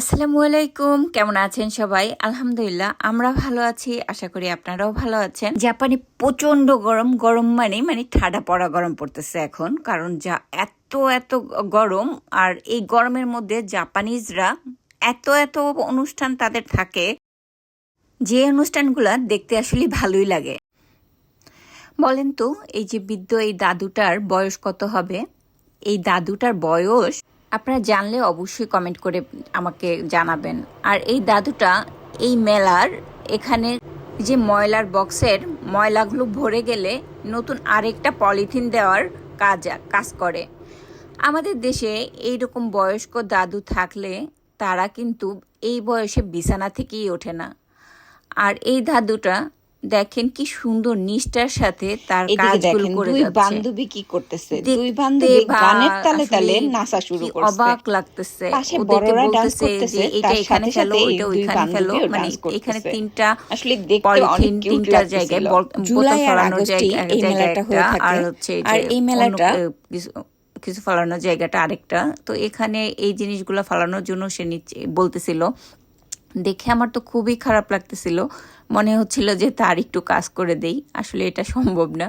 আসসালামু আলাইকুম, কেমন আছেন সবাই? আলহামদুলিল্লাহ, আমরা ভালো আছি, আশা করি আপনারাও ভালো আছেন। জাপানে প্রচণ্ড গরম গরম মানে মানে ঠাডা পড়া গরম পড়তেছে এখন, কারণ যা এত এত গরম, আর এই গরমের মধ্যে জাপানিজরা এত এত অনুষ্ঠান তাদের থাকে, যে অনুষ্ঠানগুলো দেখতে আসলে ভালোই লাগে। বলেন তো, এই যে বৃদ্ধ এই দাদুটার বয়স কত হবে? এই দাদুটার বয়স আপনারা জানলে অবশ্যই কমেন্ট করে আমাকে জানাবেন। আর এই দাদুটা এই মেলার এখানে যে ময়লার বক্সের ময়লাগুলো ভরে গেলে নতুন আরেকটা পলিথিন দেওয়ার কাজ কাজ করে। আমাদের দেশে এইরকম বয়স্ক দাদু থাকলে তারা কিন্তু এই বয়সে বিছানা থেকেই ওঠে না। আর এই দাদুটা দেখেন কি সুন্দর নিষ্ঠার সাথে তার কাজগুলো করে দুই বান্ধবী কি করতেছে? দুই বান্ধবী গানের তালে তালে নাচা শুরু করছে। অবাক লাগতেছে। পাশে ওদেরকে বড়রা ডান্স বলতেছে করতেছে যে এটা এখানে ওইটা ওইখানে ফেলো বান্ধবীও মানে এখানে তিনটা আসলে দেখতে অনেক তিনটা জায়গায় জুলাই আর আগস্টে এই মেলাটা হয়ে থাকে। আর হচ্ছে এই আর এই মেলাটা কিছু কিছু ফালানোর জায়গাটা আরেকটা। তো এখানে এই জিনিসগুলো ফালানোর জন্য সে নিচে বলতেছিল দেখে আমার তো খুবই খারাপ লাগতেছিল। মনে হচ্ছিল যে তার একটু কাজ করে দেই। আসলে এটা সম্ভব না।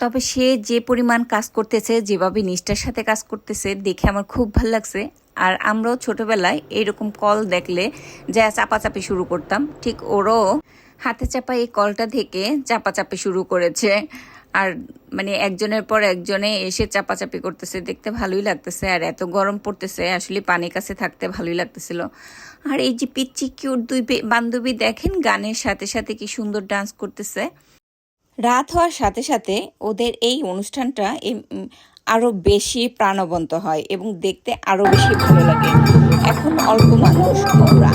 তবে সে যে পরিমাণ কাজ করতেছে, যেভাবে নিষ্ঠার সাথে কাজ করতেছে, দেখে আমার খুব ভালো লাগছে। আর আমরাও ছোটবেলায় এইরকম কল দেখলে যা চাপাচাপি শুরু করতাম, ঠিক ওরও হাতে চাপা এই কলটা থেকে চাপাচাপি শুরু করেছে। আর মানে একজনের পর একজনে এসে চাপাচাপি করতেছে দেখতে ভালোই লাগতেছে আর এত গরম পড়তেছে আসলে পানির কাছে থাকতে ভালোই লাগতেছিল। আর এই যে পিচ্চি কিউট দুই বান্ধবী দেখেন গানের সাথে সাথে কি সুন্দর ডান্স করতেছে। রাত হওয়ার সাথে সাথে ওদের এই অনুষ্ঠানটা এম, উম, আরও বেশি প্রাণবন্ত হয় এবং দেখতে আরও বেশি ভালো লাগে। এখন অল্প মানুষ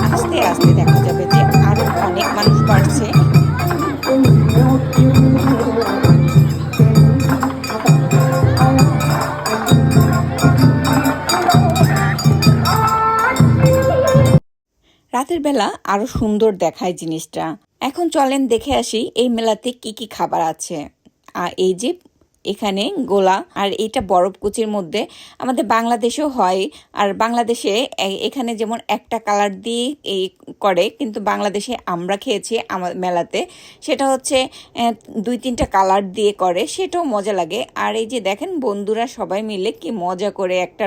আস্তে আস্তে দেখা যাবে যে আরও অনেক মানুষ রাতের বেলা আরও সুন্দর দেখায় জিনিসটা। এখন চলেন দেখে আসি এই মেলাতে কি কি খাবার আছে। আর এই যে এখানে গোলা, আর এটা বরফ কুচির মধ্যে। আমাদের বাংলাদেশেও হয়, আর বাংলাদেশে এখানে যেমন একটা কালার দিয়ে এই করে, কিন্তু বাংলাদেশে আমরা খেয়েছি আমার মেলাতে। সেটা হচ্ছে দুই তিনটা কালার দিয়ে করে, সেটাও মজা লাগে। আর এই যে দেখেন, বন্ধুরা সবাই মিলে কি মজা করে একটা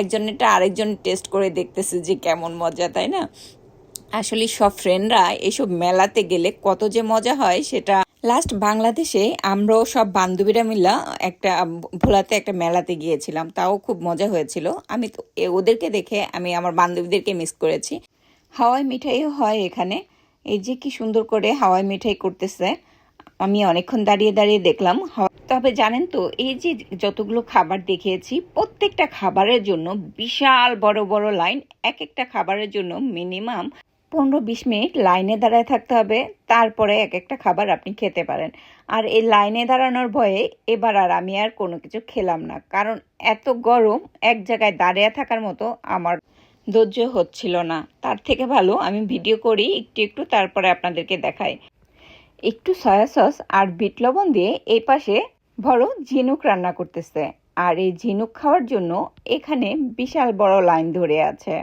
একজনেরটা আরেকজন টেস্ট করে দেখতেছে যে কেমন মজা, তাই না? আসলে সব ফ্রেন্ডরা এসব মেলাতে গেলে কত যে মজা হয়, সেটা লাস্ট বাংলাদেশে আমরাও সব বান্ধবীরা মিলা একটা ভোলাতে একটা মেলাতে গিয়েছিলাম। তাও খুব মজা হয়েছিল। আমি তো ওদেরকে দেখে আমি আমার বান্ধবীদেরকে মিস করেছি। হাওয়াই মিঠাইও হয় এখানে। এই যে কি সুন্দর করে হাওয়াই মিঠাই করতেছে। আমি অনেকক্ষণ দাঁড়িয়ে দাঁড়িয়ে দেখলাম। তবে জানেন তো, এই যে যতগুলো খাবার দেখিয়েছি, প্রত্যেকটা খাবারের জন্য বিশাল বড় বড় লাইন এক একটা খাবারের জন্য মিনিমাম পনেরো বিশ মিনিট লাইনে দাঁড়ায় থাকতে হবে। তারপরে এক একটা খাবার আপনি খেতে পারেন। আর এই লাইনে দাঁড়ানোর ভয়ে এবার আর আমি আর কোনো কিছু খেলাম না। কারণ এত গরম, এক জায়গায় দাঁড়িয়ে থাকার মতো আমার ধৈর্য হচ্ছিল না। তার থেকে ভালো আমি ভিডিও করি, একটু একটু তারপরে আপনাদেরকে দেখাই। একটু সয়া সস আর বিট লবণ দিয়ে এই পাশে বড় ঝিনুক রান্না করতেছে। আর এই ঝিনুক খাওয়ার জন্য এখানে বিশাল বড় লাইন ধরে আছে।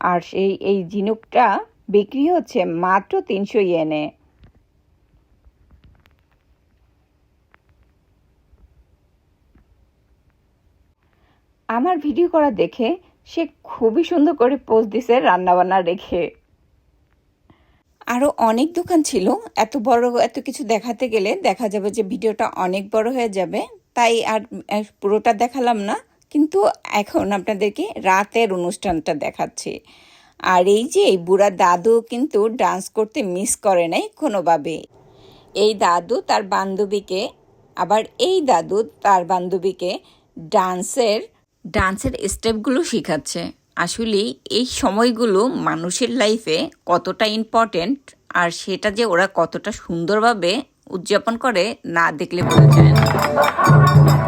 আর সেই, এই ঝিনুকটা বিক্রি হচ্ছে মাত্র তিনশো ইয়েনে। আমার ভিডিও করা দেখে সে খুবই সুন্দর করে পোজ দিছে রান্নাবান্না রেখে। আরও অনেক দোকান ছিল, এত বড়, এত কিছু দেখাতে গেলে দেখা যাবে যে ভিডিওটা অনেক বড় হয়ে যাবে। তাই আর আর পুরোটা দেখালাম না। কিন্তু এখন আপনাদেরকে রাতের অনুষ্ঠানটা দেখাচ্ছি। আর এই যে এই বুড়া দাদু কিন্তু ডান্স করতে মিস করে নাই কোনোভাবে। এই দাদু তার বান্ধবীকে, আবার এই দাদু তার বান্ধবীকে ডান্সের ডান্সের স্টেপগুলো শেখাচ্ছে। আসলে এই সময়গুলো মানুষের লাইফে কতটা ইম্পর্টেন্ট আর সেটা যে ওরা কতটা সুন্দরভাবে উদযাপন করে না দেখলে বোঝা যায় না।